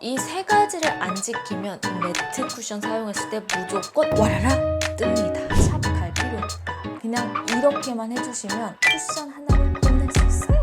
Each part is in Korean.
이 세 가지를 안 지키면 매트 쿠션 사용했을 때 무조건 와라라 뜹니다. 샵 갈 필요 없다. 그냥 이렇게만 해주시면 쿠션 하나를 끝낼 수 있어요.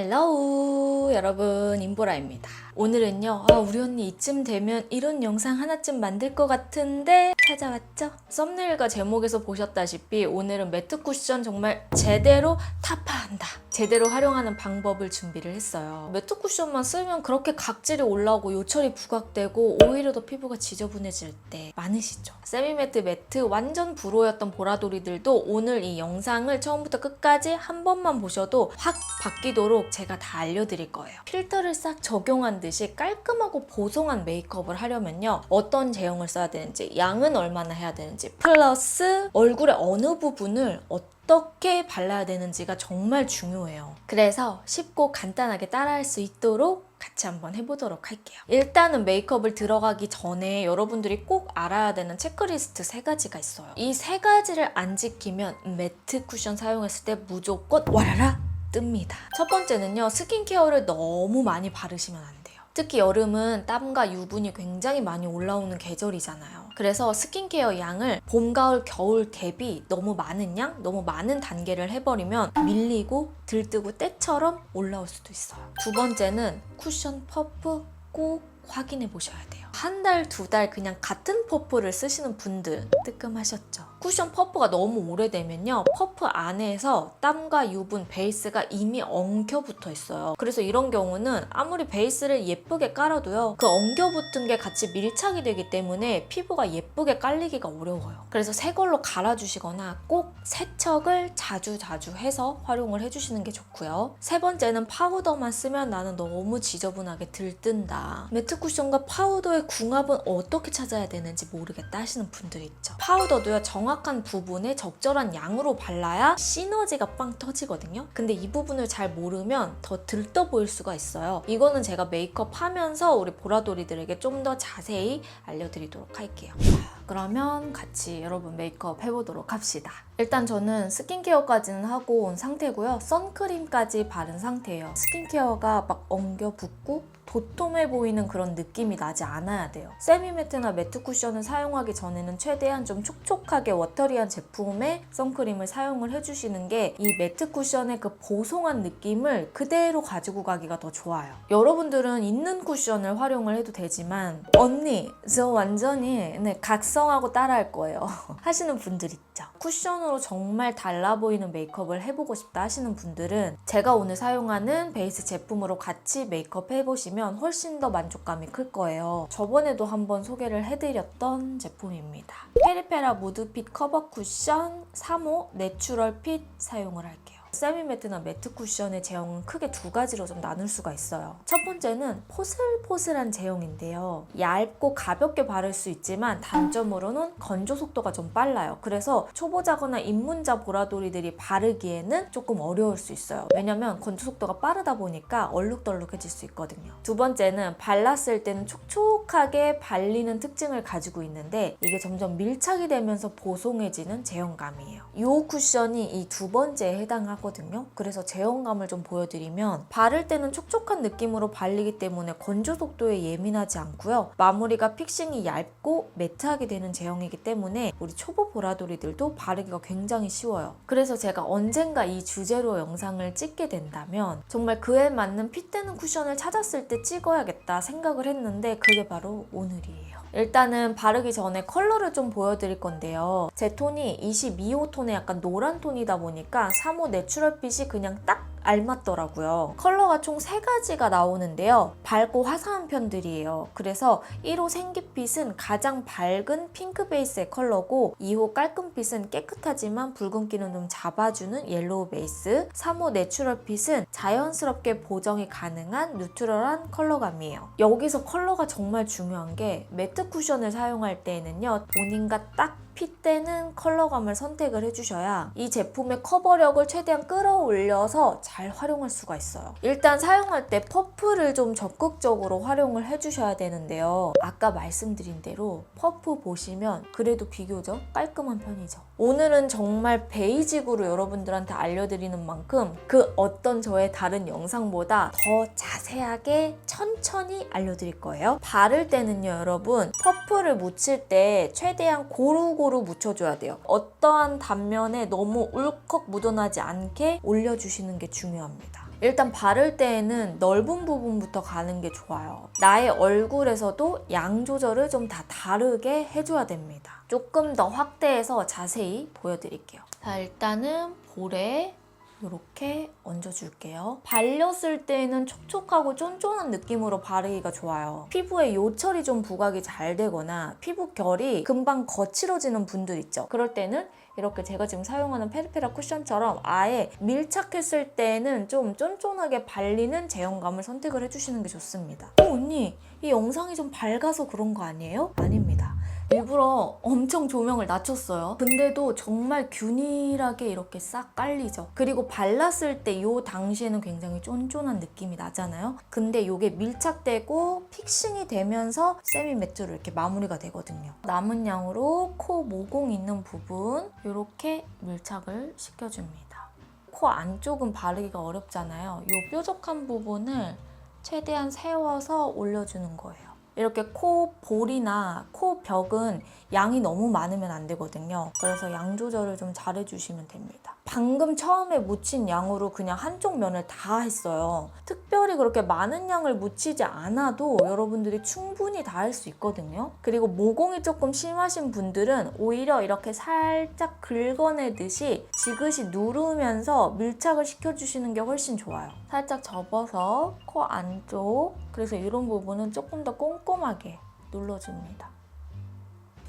헬로우 여러분 임보라입니다. 오늘은요 아, 우리 언니 이쯤 되면 이런 영상 하나쯤 만들 것 같은데 찾아왔죠? 썸네일과 제목에서 보셨다시피 오늘은 매트 쿠션 정말 제대로 타파한다. 제대로 활용하는 방법을 준비를 했어요. 매트 쿠션만 쓰면 그렇게 각질이 올라오고 요철이 부각되고 오히려 더 피부가 지저분해질 때 많으시죠? 세미매트 매트 완전 불호였던 보라돌이들도 오늘 이 영상을 처음부터 끝까지 한 번만 보셔도 확 바뀌도록 제가 다 알려드릴 거예요. 필터를 싹 적용한 듯이 깔끔하고 보송한 메이크업을 하려면요. 어떤 제형을 써야 되는지, 양은 얼마나 해야 되는지, 플러스 얼굴의 어느 부분을 어떻게 발라야 되는지가 정말 중요해요. 그래서 쉽고 간단하게 따라할 수 있도록 같이 한번 해보도록 할게요. 일단은 메이크업을 들어가기 전에 여러분들이 꼭 알아야 되는 체크리스트 세 가지가 있어요. 이 세 가지를 안 지키면 매트 쿠션 사용했을 때 무조건 와라라 뜹니다. 첫 번째는요, 스킨케어를 너무 많이 바르시면 안 돼요. 특히 여름은 땀과 유분이 굉장히 많이 올라오는 계절이잖아요. 그래서 스킨케어 양을 봄, 가을, 겨울 대비 너무 많은 양, 너무 많은 단계를 해버리면 밀리고 들뜨고 때처럼 올라올 수도 있어요. 두 번째는 쿠션 퍼프 꼭 확인해 보셔야 돼요. 한 달, 두 달 그냥 같은 퍼프를 쓰시는 분들 뜨끔하셨죠? 쿠션 퍼프가 너무 오래되면요. 퍼프 안에서 땀과 유분, 베이스가 이미 엉켜 붙어 있어요. 그래서 이런 경우는 아무리 베이스를 예쁘게 깔아도요. 그 엉겨 붙은 게 같이 밀착이 되기 때문에 피부가 예쁘게 깔리기가 어려워요. 그래서 새 걸로 갈아주시거나 꼭 세척을 자주 자주 해서 활용을 해주시는 게 좋고요. 세 번째는 파우더만 쓰면 나는 너무 지저분하게 들뜬다. 매트 쿠션과 파우더의 궁합은 어떻게 찾아야 되는지 모르겠다 하시는 분들이 있죠. 파우더도요, 정확한 부분에 적절한 양으로 발라야 시너지가 빵 터지거든요. 근데 이 부분을 잘 모르면 더 들떠 보일 수가 있어요. 이거는 제가 메이크업 하면서 우리 보라돌이들에게 좀 더 자세히 알려드리도록 할게요. 자, 그러면 같이 여러분 메이크업 해보도록 합시다. 일단 저는 스킨케어까지는 하고 온 상태고요. 선크림까지 바른 상태예요. 스킨케어가 막 엉겨 붙고 도톰해 보이는 그런 느낌이 나지 않아야 돼요. 세미매트나 매트 쿠션을 사용하기 전에는 최대한 좀 촉촉하게 워터리한 제품의 선크림을 사용을 해주시는 게 이 매트 쿠션의 그 보송한 느낌을 그대로 가지고 가기가 더 좋아요. 여러분들은 있는 쿠션을 활용을 해도 되지만 언니 저 완전히 네, 각성하고 따라할 거예요 하시는 분들 있죠. 쿠션으로 정말 달라 보이는 메이크업을 해보고 싶다 하시는 분들은 제가 오늘 사용하는 베이스 제품으로 같이 메이크업 해보시면 훨씬 더 만족감이 클 거예요. 저번에도 한번 소개를 해드렸던 제품입니다. 페리페라 무드핏 커버 쿠션 3호 내추럴 핏 사용을 할게요. 세미 매트나 매트 쿠션의 제형은 크게 두 가지로 좀 나눌 수가 있어요. 첫 번째는 포슬포슬한 제형인데요. 얇고 가볍게 바를 수 있지만 단점으로는 건조 속도가 좀 빨라요. 그래서 초보자거나 입문자 보라돌이들이 바르기에는 조금 어려울 수 있어요. 왜냐면 건조 속도가 빠르다 보니까 얼룩덜룩해질 수 있거든요. 두 번째는 발랐을 때는 촉촉하게 발리는 특징을 가지고 있는데 이게 점점 밀착이 되면서 보송해지는 제형감이에요. 이 쿠션이 이 두 번째에 해당하 거든요. 그래서 제형감을 좀 보여드리면 바를 때는 촉촉한 느낌으로 발리기 때문에 건조 속도에 예민하지 않고요. 마무리가 픽싱이 얇고 매트하게 되는 제형이기 때문에 우리 초보 보라돌이들도 바르기가 굉장히 쉬워요. 그래서 제가 언젠가 이 주제로 영상을 찍게 된다면 정말 그에 맞는 핏되는 쿠션을 찾았을 때 찍어야겠다 생각을 했는데 그게 바로 오늘이에요. 일단은 바르기 전에 컬러를 좀 보여드릴 건데요. 제 톤이 22호 톤의 약간 노란 톤이다 보니까 3호 내추럴빛이 그냥 딱 알맞더라고요. 컬러가 총 3가지가 나오는데요. 밝고 화사한 편들이에요. 그래서 1호 생기빛은 가장 밝은 핑크 베이스의 컬러고 2호 깔끔빛은 깨끗하지만 붉은기는 좀 잡아주는 옐로우 베이스 3호 내추럴빛은 자연스럽게 보정이 가능한 뉴트럴한 컬러감이에요. 여기서 컬러가 정말 중요한 게 매트 쿠션을 사용할 때에는요. 본인과 딱 핏대는 컬러감을 선택을 해주셔야 이 제품의 커버력을 최대한 끌어올려서 잘 활용할 수가 있어요. 일단 사용할 때 퍼프를 좀 적극적으로 활용을 해주셔야 되는데요. 아까 말씀드린 대로 퍼프 보시면 그래도 비교적 깔끔한 편이죠. 오늘은 정말 베이직으로 여러분들한테 알려드리는 만큼 그 어떤 저의 다른 영상보다 더 자세하게 천천히 알려드릴 거예요. 바를 때는요, 여러분, 퍼프를 묻힐 때 최대한 고루 고루 묻혀줘야 돼요. 어떠한 단면에 너무 울컥 묻어나지 않게 올려주시는 게 중요합니다. 일단 바를 때에는 넓은 부분부터 가는 게 좋아요. 나의 얼굴에서도 양 조절을 좀 다 다르게 해줘야 됩니다. 조금 더 확대해서 자세히 보여드릴게요. 자, 일단은 볼에 이렇게 얹어줄게요. 발렸을 때는 촉촉하고 쫀쫀한 느낌으로 바르기가 좋아요. 피부에 요철이 좀 부각이 잘 되거나 피부 결이 금방 거칠어지는 분들 있죠. 그럴 때는 이렇게 제가 지금 사용하는 페리페라 쿠션처럼 아예 밀착했을 때는 좀 쫀쫀하게 발리는 제형감을 선택을 해주시는 게 좋습니다. 어, 언니, 이 영상이 좀 밝아서 그런 거 아니에요? 아닙니다. 일부러 엄청 조명을 낮췄어요. 근데도 정말 균일하게 이렇게 싹 깔리죠. 그리고 발랐을 때 이 당시에는 굉장히 쫀쫀한 느낌이 나잖아요. 근데 이게 밀착되고 픽싱이 되면서 세미 매트로 이렇게 마무리가 되거든요. 남은 양으로 코 모공 있는 부분 이렇게 밀착을 시켜줍니다. 코 안쪽은 바르기가 어렵잖아요. 이 뾰족한 부분을 최대한 세워서 올려주는 거예요. 이렇게 코 볼이나 코 벽은 양이 너무 많으면 안 되거든요. 그래서 양 조절을 좀 잘 해주시면 됩니다. 방금 처음에 묻힌 양으로 그냥 한쪽 면을 다 했어요. 특별히 그렇게 많은 양을 묻히지 않아도 여러분들이 충분히 다 할 수 있거든요. 그리고 모공이 조금 심하신 분들은 오히려 이렇게 살짝 긁어내듯이 지그시 누르면서 밀착을 시켜주시는 게 훨씬 좋아요. 살짝 접어서 코 안쪽 그래서 이런 부분은 조금 더 꼼꼼하게 눌러줍니다.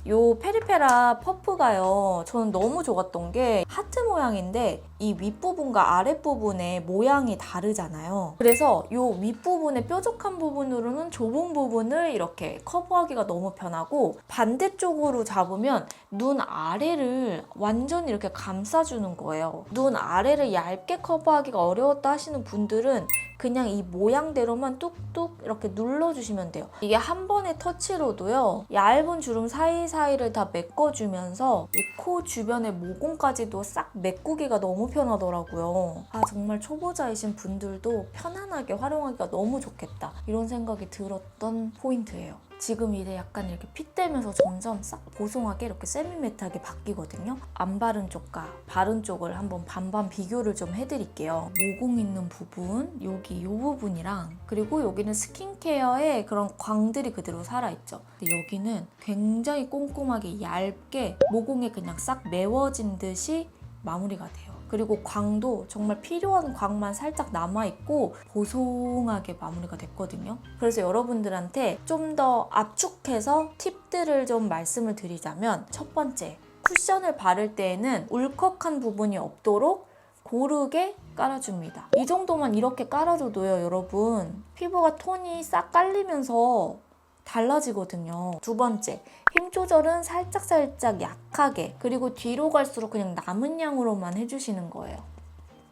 요 페리페라 퍼프가요. 저는 너무 좋았던 게 하트 모양인데 이 윗부분과 아랫부분의 모양이 다르잖아요. 그래서 요 윗부분의 뾰족한 부분으로는 좁은 부분을 이렇게 커버하기가 너무 편하고 반대쪽으로 잡으면 눈 아래를 완전히 이렇게 감싸주는 거예요. 눈 아래를 얇게 커버하기가 어려웠다 하시는 분들은 그냥 이 모양대로만 뚝뚝 이렇게 눌러주시면 돼요. 이게 한 번의 터치로도요, 얇은 주름 사이사이를 다 메꿔주면서 이 코 주변의 모공까지도 싹 메꾸기가 너무 편하더라고요. 아, 정말 초보자이신 분들도 편안하게 활용하기가 너무 좋겠다. 이런 생각이 들었던 포인트예요. 지금 이제 약간 이렇게 핏대면서 점점 싹 보송하게 이렇게 세미매트하게 바뀌거든요. 안 바른 쪽과 바른 쪽을 한번 반반 비교를 좀 해드릴게요. 모공 있는 부분, 여기 이 부분이랑 그리고 여기는 스킨케어에 그런 광들이 그대로 살아있죠. 여기는 굉장히 꼼꼼하게 얇게 모공에 그냥 싹 메워진 듯이 마무리가 돼요. 그리고 광도 정말 필요한 광만 살짝 남아있고 보송하게 마무리가 됐거든요. 그래서 여러분들한테 좀 더 압축해서 팁들을 좀 말씀을 드리자면 첫 번째, 쿠션을 바를 때에는 울컥한 부분이 없도록 고르게 깔아줍니다. 이 정도만 이렇게 깔아줘도요, 여러분. 피부가 톤이 싹 깔리면서 달라지거든요. 두 번째, 힘 조절은 살짝살짝 약하게 그리고 뒤로 갈수록 그냥 남은 양으로만 해주시는 거예요.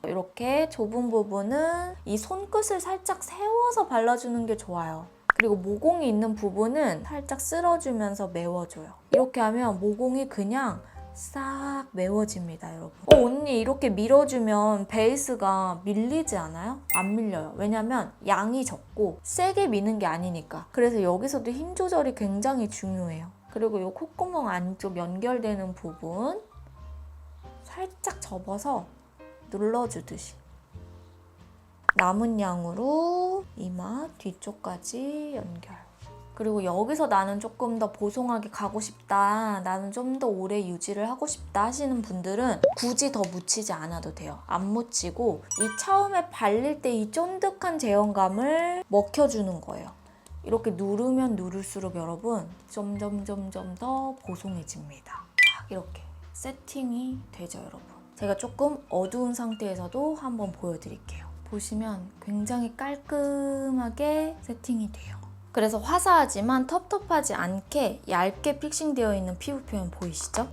이렇게 좁은 부분은 이 손끝을 살짝 세워서 발라주는 게 좋아요. 그리고 모공이 있는 부분은 살짝 쓸어주면서 메워줘요. 이렇게 하면 모공이 그냥 싹 메워집니다, 여러분. 어, 언니 이렇게 밀어주면 베이스가 밀리지 않아요? 안 밀려요. 왜냐면 양이 적고 세게 미는 게 아니니까. 그래서 여기서도 힘 조절이 굉장히 중요해요. 그리고 이 콧구멍 안쪽 연결되는 부분 살짝 접어서 눌러주듯이 남은 양으로 이마 뒤쪽까지 연결. 그리고 여기서 나는 조금 더 보송하게 가고 싶다. 나는 좀 더 오래 유지를 하고 싶다 하시는 분들은 굳이 더 묻히지 않아도 돼요. 안 묻히고 이 처음에 발릴 때 이 쫀득한 제형감을 먹혀주는 거예요. 이렇게 누르면 누를수록 여러분 점점 점점 더 보송해집니다. 딱 이렇게 세팅이 되죠, 여러분. 제가 조금 어두운 상태에서도 한번 보여드릴게요. 보시면 굉장히 깔끔하게 세팅이 돼요. 그래서 화사하지만 텁텁하지 않게 얇게 픽싱되어 있는 피부 표현 보이시죠?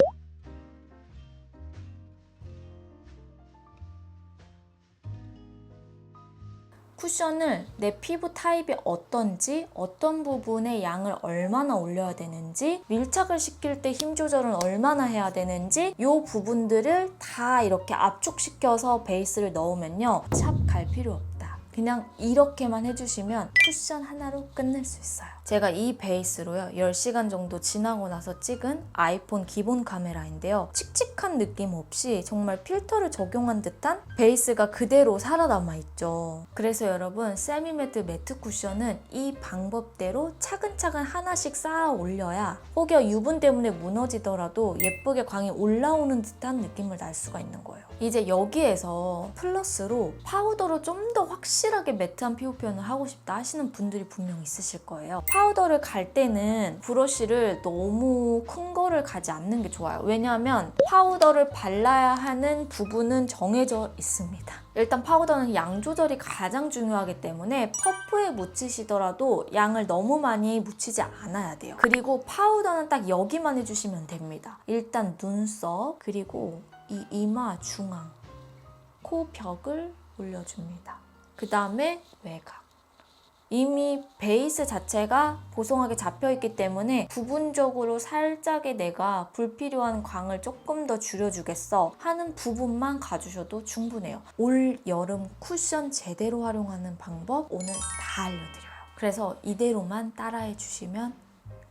쿠션을 내 피부 타입이 어떤지 어떤 부분의 양을 얼마나 올려야 되는지 밀착을 시킬 때 힘 조절은 얼마나 해야 되는지 이 부분들을 다 이렇게 압축시켜서 베이스를 넣으면요 샵 갈 필요 없죠 그냥 이렇게만 해주시면 쿠션 하나로 끝낼 수 있어요. 제가 이 베이스로요. 10시간 정도 지나고 나서 찍은 아이폰 기본 카메라인데요. 칙칙한 느낌 없이 정말 필터를 적용한 듯한 베이스가 그대로 살아남아 있죠. 그래서 여러분 세미매트 매트 쿠션은 이 방법대로 차근차근 하나씩 쌓아 올려야 혹여 유분 때문에 무너지더라도 예쁘게 광이 올라오는 듯한 느낌을 날 수가 있는 거예요. 이제 여기에서 플러스로 파우더로 좀 더 확실 하게 매트한 피부 표현을 하고 싶다 하시는 분들이 분명 있으실 거예요. 파우더를 갈 때는 브러쉬를 너무 큰 거를 가지 않는 게 좋아요. 왜냐하면 파우더를 발라야 하는 부분은 정해져 있습니다. 일단 파우더는 양 조절이 가장 중요하기 때문에 퍼프에 묻히시더라도 양을 너무 많이 묻히지 않아야 돼요. 그리고 파우더는 딱 여기만 해주시면 됩니다. 일단 눈썹 그리고 이 이마 중앙 코 벽을 올려줍니다. 그 다음에 외곽. 이미 베이스 자체가 보송하게 잡혀 있기 때문에 부분적으로 살짝의 내가 불필요한 광을 조금 더 줄여주겠어 하는 부분만 가주셔도 충분해요. 올 여름 쿠션 제대로 활용하는 방법 오늘 다 알려드려요. 그래서 이대로만 따라해 주시면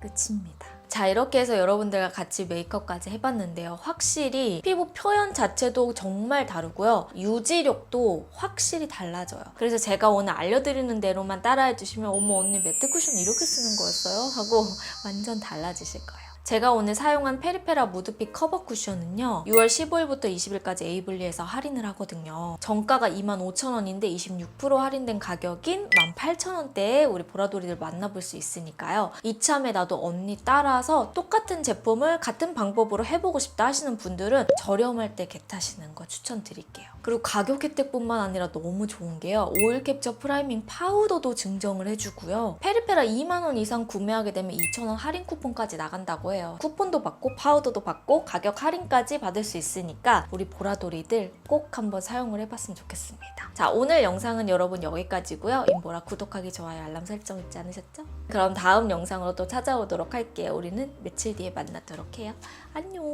끝입니다. 자 이렇게 해서 여러분들과 같이 메이크업까지 해봤는데요. 확실히 피부 표현 자체도 정말 다르고요. 유지력도 확실히 달라져요. 그래서 제가 오늘 알려드리는 대로만 따라해주시면 어머 언니 매트 쿠션 이렇게 쓰는 거였어요? 하고 완전 달라지실 거예요. 제가 오늘 사용한 페리페라 무드빛 커버 쿠션은요 6월 15일부터 20일까지 에이블리에서 할인을 하거든요. 정가가 25,000원인데 26% 할인된 가격인 18,000원대에 우리 보라돌이들 만나볼 수 있으니까요. 이참에 나도 언니 따라서 똑같은 제품을 같은 방법으로 해보고 싶다 하시는 분들은 저렴할 때 겟하시는 거 추천드릴게요 그리고 가격 혜택뿐만 아니라 너무 좋은 게요. 오일 캡처 프라이밍 파우더도 증정을 해주고요. 페리페라 2만원 이상 구매하게 되면 2,000원 할인 쿠폰까지 나간다고 해요. 쿠폰도 받고 파우더도 받고 가격 할인까지 받을 수 있으니까 우리 보라돌이들 꼭 한번 사용을 해봤으면 좋겠습니다. 자 오늘 영상은 여러분 여기까지고요. 인보라 구독하기 좋아요 알람 설정 잊지 않으셨죠? 그럼 다음 영상으로 또 찾아오도록 할게요. 우리는 며칠 뒤에 만나도록 해요. 안녕